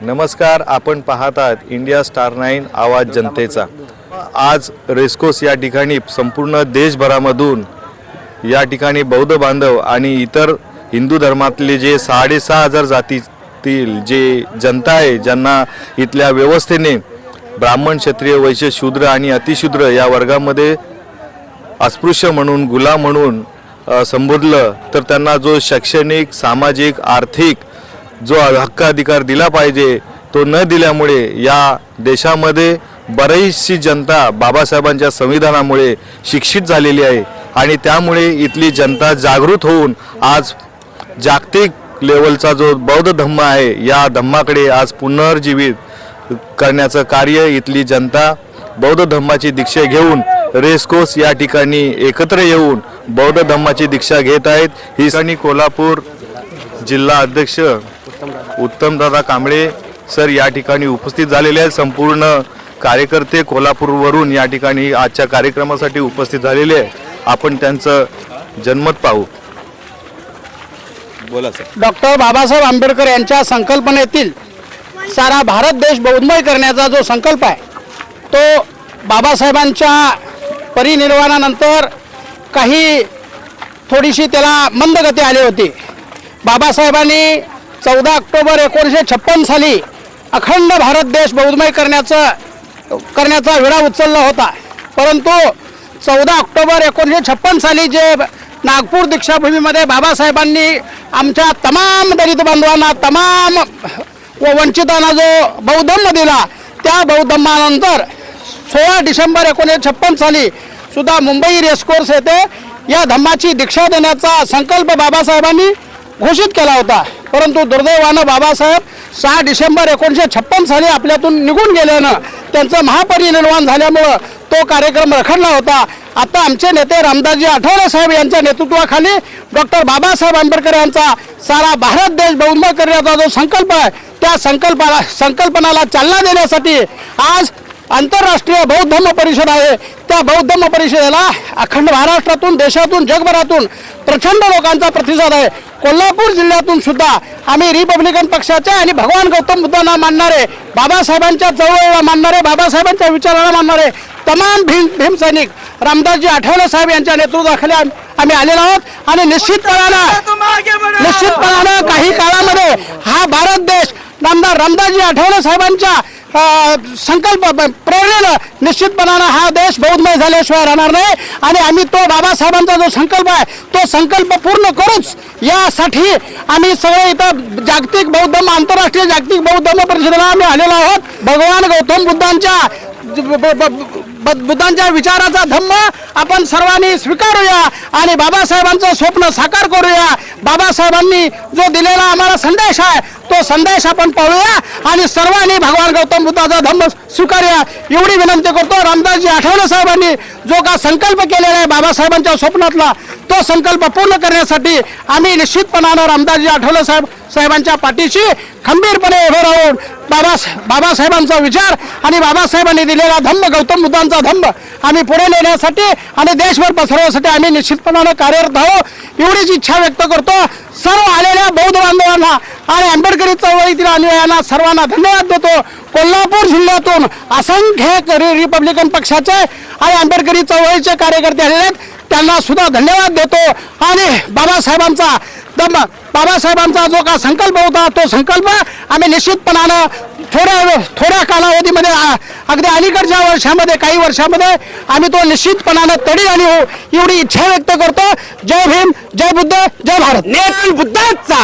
नमस्कार आपण पाहत आहात इंडिया स्टार नाईन आवाज जनतेचा. आज रेस्कोस या ठिकाणी संपूर्ण देशभरामधून या ठिकाणी बौद्ध बांधव आणि इतर हिंदू धर्मातले जे साडेसहा हजार जातीतील जे जनता आहे ज्यांना इथल्या व्यवस्थेने ब्राह्मण क्षत्रिय वैश्य शूद्र आणि अतिशूद्र या वर्गामध्ये अस्पृश्य म्हणून गुलाम म्हणून संबोधलं तर त्यांना जो शैक्षणिक सामाजिक आर्थिक जो हक्क अधिकार दिला पाहिजे तो न दिल्यामुळे या देशामध्ये बरीचशी जनता बाबासाहेबांच्या संविधानामुळे शिक्षित झालेली आहे आणि त्यामुळे इथली जनता जागृत होऊन आज जागतिक लेवलचा जो बौद्ध धम्म आहे या धम्माकडे आज पुनर्जीवित करण्याचं कार्य इथली जनता बौद्ध धम्माची दीक्षा घेऊन रेसकोस या ठिकाणी एकत्र येऊन बौद्ध धम्माची दीक्षा घेत आहेत. ही सणी कोल्हापूर जिल्हा अध्यक्ष उत्तमदादा कांबळे सर या ठिकाणी उपस्थित झालेले आहेत. संपूर्ण कार्यकर्ते कोल्हापूरवरून या ठिकाणी आजच्या कार्यक्रमासाठी उपस्थित झालेले आहे आपण त्यांचं जन्मत पाहू. बोला सर. डॉक्टर बाबासाहेब आंबेडकर यांच्या संकल्पनेतील सारा भारत देश बौद्धमय करण्याचा जो संकल्प आहे तो बाबासाहेबांच्या परिनिर्वाणानंतर काही थोडीशी त्याला मंदगती आली होती. बाबासाहेबांनी चौदा ऑक्टोबर एकोणीसशे छप्पन साली अखंड भारत देश बौद्धमय करण्याचं करण्याचा विडा उचलला होता. परंतु चौदा ऑक्टोबर एकोणीसशे छप्पन साली जे नागपूर दीक्षाभूमीमध्ये बाबासाहेबांनी आमच्या तमाम दलित बांधवांना तमाम व वंचितांना जो बौद्धम्म दिला त्या बौद्धम्मानंतर सोळा डिसेंबर एकोणीसशे छप्पन साली सुद्धा मुंबई रेसकोर्स येथे या धम्माची दीक्षा देण्याचा संकल्प बाबासाहेबांनी घोषित केला होता. परंतु दुर्दैवानं बाबासाहेब सहा डिसेंबर एकोणीसशे छप्पन साली आपल्यातून निघून गेल्यानं त्यांचं महापरिनिर्वाण झाल्यामुळं तो कार्यक्रम रखडला होता. आता आमचे नेते रामदासजी आठवले साहेब यांच्या नेतृत्वाखाली डॉक्टर बाबासाहेब आंबेडकर यांचा सारा भारत देश बहुमत करण्याचा जो संकल्प आहे त्या संकल्पाला संकल्पनाला चालना देण्यासाठी आज आंतरराष्ट्रीय बौद्ध धम्म परिषद आहे. त्या बौद्ध धम्म परिषदेला अखंड महाराष्ट्रातून देशातून जगभरातून प्रचंड लोकांचा प्रतिसाद आहे. कोल्हापूर जिल्ह्यातून सुद्धा आम्ही रिपब्लिकन पक्षाचे आणि भगवान गौतम बुद्धांना मानणारे बाबासाहेबांच्या चळवळीला मानणारे बाबासाहेबांच्या विचाराला मानणारे तमाम भीम भीमसैनिक रामदासजी आठवले साहेब यांच्या नेतृत्वाखाली आम्ही आलेलो आहोत. आणि निश्चितपणानं निश्चितपणानं काही काळामध्ये हा भारत देश नामदार रामदासजी आठवले साहेबांच्या संकल्प प्रेरणेनं निश्चितपणानं हा देश बौद्धमय झाल्याशिवाय राहणार नाही. आणि आम्ही तो बाबासाहेबांचा जो संकल्प आहे तो संकल्प पूर्ण करूच. यासाठी आम्ही सगळे इथं जागतिक बौद्ध आंतरराष्ट्रीय जागतिक बौद्ध परिषदेला आम्ही आलेलो आहोत. भगवान गौतम बुद्धांच्या ब- ब- ब- बुद्धांच्या विचाराचा धम्म आपण सर्वांनी स्वीकारूया आणि बाबासाहेबांचं स्वप्न साकार करूया. बाबासाहेबांनी जो दिलेला आम्हाला संदेश आहे तो संदेश आपण पाळूया आणि सर्वांनी भगवान गौतम बुद्धाचा धम्म स्वीकारूया. एवढी विनंती करतो रामदासजी आठवले साहेबांनी जो का संकल्प केलेला आहे बाबासाहेबांच्या स्वप्नातला तो संकल्प पूर्ण करण्यासाठी आम्ही निश्चितपणानं रामदासजी आठवले साहेब साहेबांच्या पाठीशी खंबीरपणे उभे राहून बाबा बाबासाहेबांचा विचार आणि बाबासाहेबांनी दिलेला धम्म गौतम बुद्धांचा धम्म आम्ही पुढे नेण्यासाठी आणि देशभर पसरवण्यासाठी आम्ही निश्चितपणानं कार्यरत आहोत. एवढीच इच्छा व्यक्त करतो. सर्व आलेल्या बौद्ध बांधवांना आणि आंबेडकरी चळवळीतील अनुयायांना सर्वांना धन्यवाद देतो. कोल्हापूर जिल्ह्यातून असंख्य रि- रिपब्लिकन पक्षाचे आणि आंबेडकरी चळवळीचे कार्यकर्ते आलेले आहेत. त्यांना सुद्धा धन्यवाद देतो. आणि बाबासाहेबांचा दम. बाबासाहेबांचा जो का संकल्प होता तो संकल्प आम्ही निश्चितपणानं थोड्या थोड्या कालावधीमध्ये अगदी अलीकडच्या वर्षामध्ये काही वर्षामध्ये आम्ही तो निश्चितपणानं तडी आणि हो एवढी इच्छा व्यक्त करतो. जय भीम जय बुद्ध जय भारत. भगवान बुद्धाचा.